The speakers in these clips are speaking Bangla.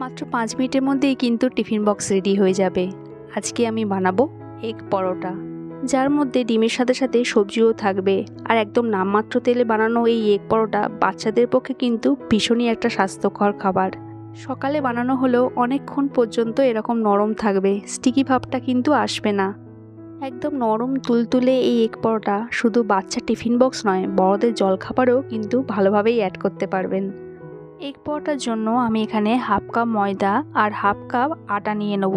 মাত্র পাঁচ মিনিটের মধ্যেই কিন্তু টিফিন বক্স রেডি হয়ে যাবে। আজকে আমি বানাবো এগ পরোটা। যার মধ্যে ডিমের সাথে সাথে সবজিও থাকবে। আর একদম নামমাত্র তেলে বানানো এই এগ পরোটা বাচ্চাদের পক্ষে কিন্তু ভীষণই একটা স্বাস্থ্যকর খাবার। সকালে বানানো হলেও অনেকক্ষণ পর্যন্ত এরকম নরম থাকবে স্টিকি ভাবটা কিন্তু আসবে না। একদম নরম তুলতুলে এই এগ পরোটা শুধু বাচ্চা টিফিন বক্স নয়, বড়দের জলখাবারেও কিন্তু ভালোভাবেই অ্যাড করতে পারবেন। এগ পরোটার জন্য আমি এখানে হাফ কাপ ময়দা আর হাফ কাপ আটা নিয়ে নেব।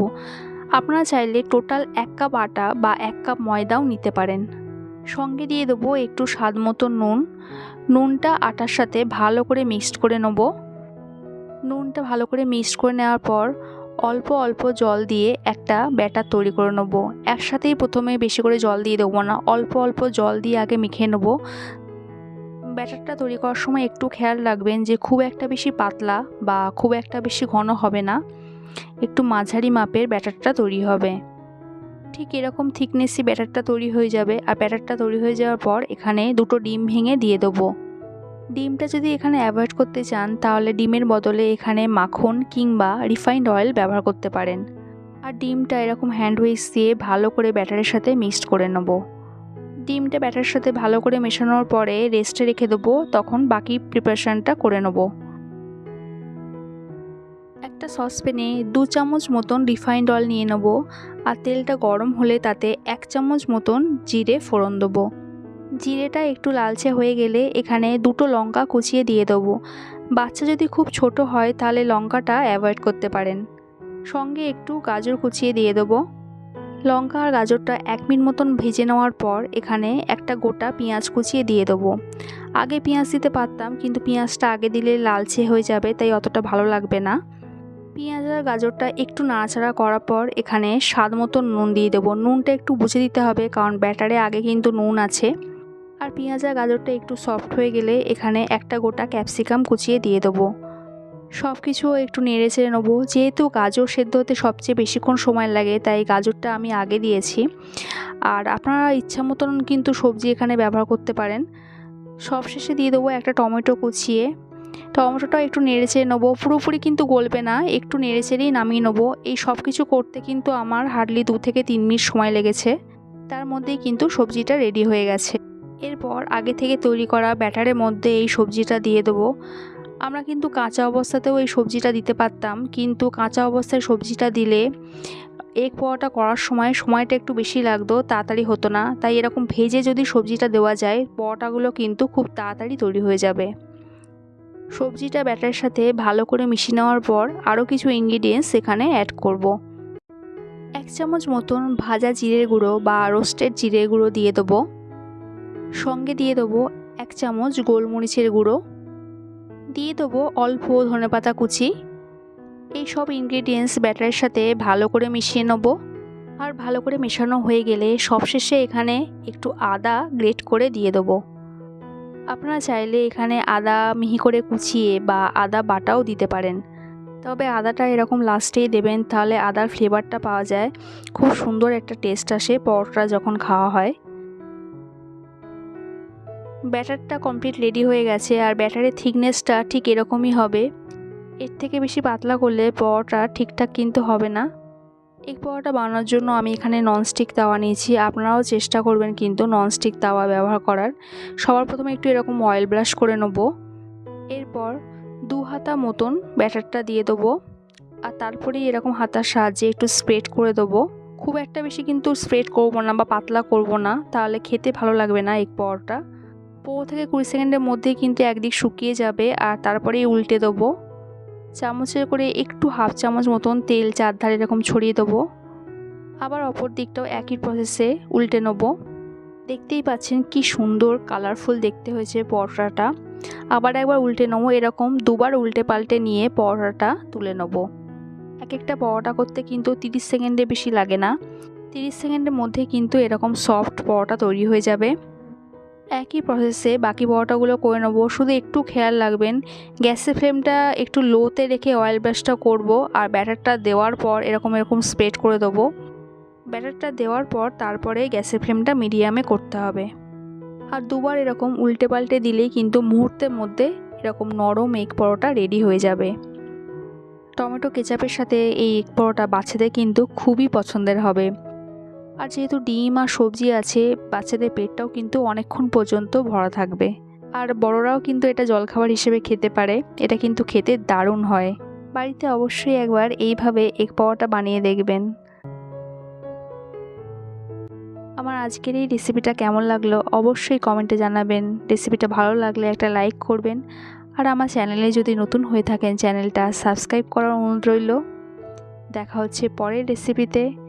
আপনারা চাইলে টোটাল এক কাপ আটা বা এক কাপ ময়দাও নিতে পারেন। সঙ্গে দিয়ে দেবো একটু স্বাদ মতো নুন। নুনটা আটার সাথে ভালো করে মিক্সড করে নেব। নুনটা ভালো করে মিক্সড করে নেওয়ার পর অল্প অল্প জল দিয়ে একটা ব্যাটার তৈরি করে নেব। একসাথেই প্রথমে বেশি করে জল দিয়ে দেবো না, অল্প অল্প জল দিয়ে আগে মেখে নেব। ব্যাটারটা তৈরি করার সময় একটু খেয়াল রাখবেন যে খুব একটা বেশি পাতলা বা খুব একটা বেশি ঘন হবে না। একটু মাঝারি মাপের ব্যাটারটা তৈরি হবে। ঠিক এরকম থিকনেসই ব্যাটারটা তৈরি হয়ে যাবে আর ব্যাটারটা তৈরি হয়ে যাওয়ার পর এখানে দুটো ডিম ভেঙে দিয়ে দেবো। ডিমটা যদি এখানে অ্যাভয়েড করতে চান, তাহলে ডিমের বদলে এখানে মাখন কিংবা রিফাইন্ড অয়েল ব্যবহার করতে পারেন। আর ডিমটা এরকম হ্যান্ড উইক্স দিয়ে ভালো করে ব্যাটারের সাথে মিক্সড করে নেব। ডিমটা ব্যাটার সাথে ভালো করে মেশানোর পরে রেস্টে রেখে দেবো, তখন বাকি প্রিপারেশানটা করে নেব। একটা সসপ্যানে দু চামচ মতন রিফাইন্ড অয়েল নিয়ে নেব আর তেলটা গরম হলে তাতে এক চামচ মতন জিরে ফোড়ন দেবো। জিরেটা একটু লালচে হয়ে গেলে এখানে দুটো লঙ্কা কুচিয়ে দিয়ে দেবো। বাচ্চা যদি খুব ছোট হয় তাহলে লঙ্কাটা অ্যাভয়েড করতে পারেন। সঙ্গে একটু গাজর কুচিয়ে দিয়ে দেবো। লঙ্কা আর গাজরটা এক মিনিট মতন ভেজে নেওয়ার পর এখানে একটা গোটা পেঁয়াজ কুচিয়ে দিয়ে দেবো। আগে পেঁয়াজ দিতে পারতাম, কিন্তু পেঁয়াজটা আগে দিলে লালচে হয়ে যাবে, তাই অতটা ভালো লাগবে না। পেঁয়াজ আর গাজরটা একটু নাড়াচাড়া করার পর এখানে স্বাদ মতো নুন দিয়ে দেবো। নুনটা একটু বুঝে দিতে হবে, কারণ ব্যাটারে আগে কিন্তু নুন আছে। আর পেঁয়াজ আর গাজরটা একটু সফট হয়ে গেলে এখানে একটা গোটা ক্যাপসিকাম কুচিয়ে দিয়ে দেবো। সব কিছু একটু নেড়ে চেড়ে নেব। যেহেতু গাজর সেদ্ধ হতে সবচেয়ে বেশিক্ষণ সময় লাগে, তাই গাজরটা আমি আগে দিয়েছি। আর আপনারা ইচ্ছা মতন কিন্তু সবজি এখানে ব্যবহার করতে পারেন। সব শেষে দিয়ে দেবো একটা টমেটো কুচিয়ে। টমেটোটা একটু নেড়ে চেড়ে নেব। পুরোপুরি কিন্তু গলবে না, একটু নেড়ে চেড়েই নামিয়ে নেব। এই সব কিছু করতে কিন্তু আমার হার্ডলি দু থেকে তিন মিনিট সময় লেগেছে। তার মধ্যেই কিন্তু সবজিটা রেডি হয়ে গেছে। এরপর আগে থেকে তৈরি করা ব্যাটারের মধ্যে এই সবজিটা দিয়ে দেবো। আমরা কিন্তু কাঁচা অবস্থাতেও এই সবজিটা দিতে পারতাম, কিন্তু কাঁচা অবস্থায় সবজিটা দিলে এগ পোয়াটা করার সময় সময়টা একটু বেশি লাগতো, তাড়াতাড়ি হতো না। তাই এরকম ভেজে যদি সবজিটা দেওয়া যায় পোয়াটাগুলো কিন্তু খুব তাড়াতাড়ি তৈরি হয়ে যাবে। সবজিটা ব্যাটারের সাথে ভালো করে মিশিয়ে নেওয়ার পর আরও কিছু ইনগ্রিডিয়েন্টস এখানে অ্যাড করব। এক চামচ মতন ভাজা জিরের গুঁড়ো বা রোস্টেড জিরের গুঁড়ো দিয়ে দেবো। সঙ্গে দিয়ে দেবো এক চামচ গোলমরিচের গুঁড়ো। দিয়ে দেবো অল্প ধনেপাতা কুচি। এই সব ইনগ্রিডিয়েন্টস ব্যাটারের সাথে ভালো করে মিশিয়ে নেব। আর ভালো করে মেশানো হয়ে গেলে সবশেষে এখানে একটু আদা গ্রেট করে দিয়ে দেবো। আপনারা চাইলে এখানে আদা মিহি করে কুচিয়ে বা আদা বাটাও দিতে পারেন। তবে আদাটা এরকম লাস্টেই দেবেন, তাহলে আদার ফ্লেভারটা পাওয়া যায়। খুব সুন্দর একটা টেস্ট আসে পরোটা যখন খাওয়া হয়। ব্যাটারটা কমপ্লিট রেডি হয়ে গেছে আর ব্যাটারের থিকনেসটা ঠিক এরকমই হবে। এর থেকে বেশি পাতলা করলে পরোটা ঠিকঠাক কিন্তু হবে না। এই পরোটা বানানোর জন্য আমি এখানে ননস্টিক তাওয়া নিয়েছি। আপনারাও চেষ্টা করবেন কিন্তু ননস্টিক তাওয়া ব্যবহার করার। সবার প্রথমে একটু এরকম অয়েল ব্রাশ করে নেব। এরপর দু হাতা মতন ব্যাটারটা দিয়ে দেবো। আর তারপরেই এরকম হাতার সাহায্যে একটু স্প্রেড করে দেবো। খুব একটা বেশি কিন্তু স্প্রেড করব না বা পাতলা করব না। তাহলে খেতে ভালো লাগবে না এই পরোটা। পনেরো থেকে কুড়ি সেকেন্ডের মধ্যেই কিন্তু একদিক শুকিয়ে যাবে আর তারপরেই উল্টে দেবো। চামচের করে একটু হাফ চামচ মতন তেল চারধারে এরকম ছড়িয়ে দেবো। আবার অপর দিকটাও একই প্রসেসে উল্টে নেব। দেখতেই পাচ্ছেন কি সুন্দর কালারফুল দেখতে হয়েছে পরোটাটা। আবার একবার উল্টে নেব, এরকম দুবার উল্টে পাল্টে নিয়ে পরোটাটা তুলে নেব। এক একটা পরোটা করতে কিন্তু তিরিশ সেকেন্ডে বেশি লাগে না। তিরিশ সেকেন্ডের মধ্যে কিন্তু এরকম সফট পরোটা তৈরি হয়ে যাবে। একই প্রসেসে বাকি পরোটাগুলো করে নেব। শুধু একটু খেয়াল রাখবেন, গ্যাসের ফ্লেমটা একটু লোতে রেখে অয়েল ব্রাশটা করব আর ব্যাটারটা দেওয়ার পর এরকম এরকম স্প্রেড করে দেবো। ব্যাটারটা দেওয়ার পর তারপরে গ্যাসের ফ্লেমটা মিডিয়ামে করতে হবে। আর দুবার এরকম উল্টে পাল্টে দিলেই কিন্তু মুহূর্তের মধ্যে এরকম নরম এগ পরোটা রেডি হয়ে যাবে। টমেটো কেচাপের সাথে এই এগ পরোটা বাচ্চাদের কিন্তু খুবই পছন্দের হবে। আর যেহেতু ডিম আর সবজি আছে, বাচ্চাদের পেটটাও কিন্তু অনেকক্ষণ পর্যন্ত ভরা থাকবে। আর বড়রাও কিন্তু এটা জলখাবার হিসেবে খেতে পারে। এটা কিন্তু খেতে দারুণ হয়। বাড়িতে অবশ্যই একবার এইভাবে এগ পাওয়াটা বানিয়ে দেখবেন। আমার আজকের এই রেসিপিটা কেমন লাগল অবশ্যই কমেন্টে জানাবেন। রেসিপিটা ভালো লাগলে একটা লাইক করবেন। আর আমার চ্যানেলে যদি নতুন হয়ে থাকেন, চ্যানেলটা সাবস্ক্রাইব করার অনুরোধ রইল। দেখা হচ্ছে পরের রেসিপিতে।